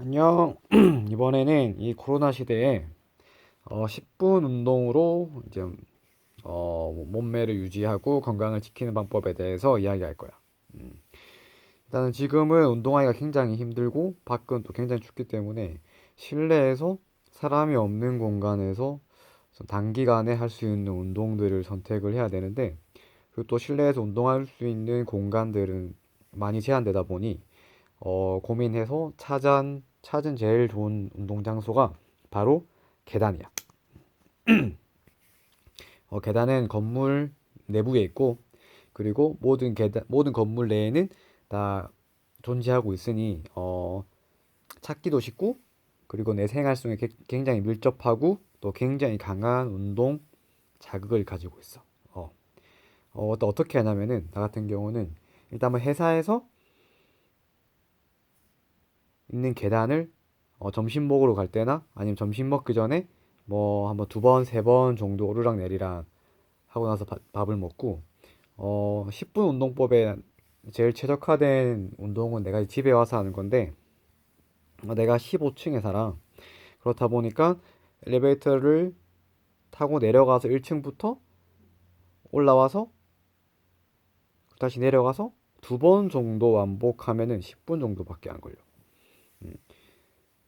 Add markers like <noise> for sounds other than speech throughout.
안녕. <clears throat> 이번에는 이 코로나 시대에 어, 10분 운동으로 이제 어, 몸매를 유지하고 건강을 지키는 방법에 대해서 이야기할 거야. 음. 일단은 지금은 운동하기가 굉장히 힘들고 밖은 또 굉장히 춥기 때문에 실내에서 사람이 없는 공간에서 단기간에 할 수 있는 운동들을 선택을 해야 되는데 그리고 또 실내에서 운동할 수 있는 공간들은 많이 제한되다 보니 어, 고민해서 찾은, 찾은 제일 좋은 운동 장소가 바로 계단이야. <clears throat> 어, 계단은 건물 내부에 있고, 그리고 모든 계단, 모든 건물 내에는 다 존재하고 있으니, 어, 찾기도 쉽고, 그리고 내 생활 속에 게- 굉장히 밀접하고, 또 굉장히 강한 운동 자극을 가지고 있어. 어, 어, 또 어떻게 하냐면은, 나 같은 경우는 일단 뭐 회사에서 있는 계단을 어, 점심 먹으러 갈 때나 아니면 점심 먹기 전에 뭐 한번 두 번, 세 번 정도 오르락 내리락 하고 나서 밥- 밥을 먹고 어, 10분 운동법에 제일 최적화된 운동은 내가 집에 와서 하는 건데 어, 내가 15층에 살아. 그렇다 보니까 엘리베이터를 타고 내려가서 1층부터 올라와서 다시 내려가서 두 번 정도 반복하면은 10분 정도밖에 안 걸려.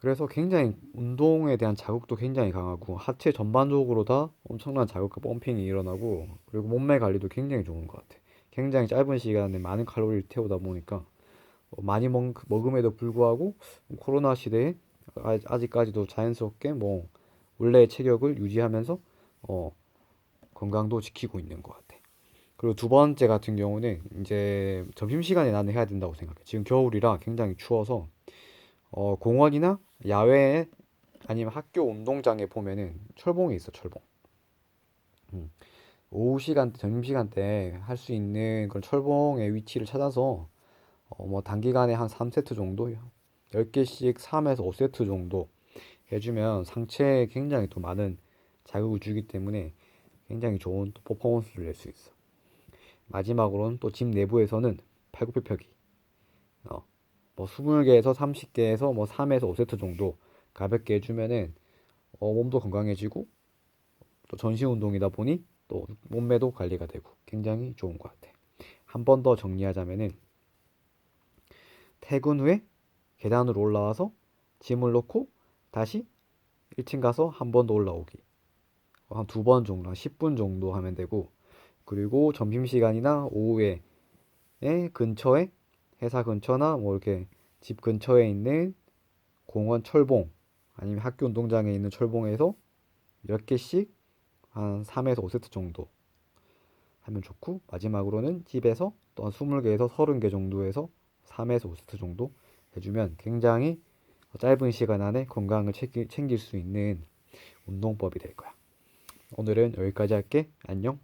그래서 굉장히 운동에 대한 자극도 굉장히 강하고 하체 전반적으로 다 엄청난 자극과 펌핑이 일어나고 그리고 몸매 관리도 굉장히 좋은 것 같아. 굉장히 짧은 시간에 많은 칼로리를 태우다 보니까 어, 많이 먹, 먹음에도 불구하고 코로나 시대에 아- 아직까지도 자연스럽게 뭐 원래의 체격을 유지하면서 어, 건강도 지키고 있는 것 같아. 그리고 두 번째 같은 경우는 이제 점심 시간에 나는 해야 된다고 생각해. 지금 겨울이라 굉장히 추워서 어, 공원이나 야외에 아니면 학교 운동장에 보면은 철봉이 있어, 철봉. 음. 오후 시간, 점심 시간 때 할 수 있는 그런 철봉의 위치를 찾아서 어, 뭐 단기간에 한 3세트 정도, 10개씩 3에서 5세트 정도 해주면 상체에 굉장히 또 많은 자극을 주기 때문에 굉장히 좋은 또 퍼포먼스를 낼 수 있어. 마지막으로는 또 집 내부에서는 팔굽혀펴기. 어, 뭐 20개에서 30개에서 뭐 3에서 5세트 정도 가볍게 해주면은 어, 몸도 건강해지고 또 전신 운동이다 보니 또 몸매도 관리가 되고 굉장히 좋은 것 같아. 한 번 더 정리하자면은 퇴근 후에 계단으로 올라와서 짐을 놓고 다시 1층 가서 한 번 더 올라오기. 한 두 번 정도, 한 10분 정도 하면 되고 그리고 점심시간이나 오후에 에 근처에 회사 근처나 뭐 이렇게 집 근처에 있는 공원 철봉 아니면 학교 운동장에 있는 철봉에서 몇 개씩 한 3에서 5세트 정도 하면 좋고 마지막으로는 집에서 또 한 20개에서 30개 정도 해서 3에서 5세트 정도 해주면 굉장히 짧은 시간 안에 건강을 챙길 수 있는 운동법이 될 거야. 오늘은 여기까지 할게. 안녕.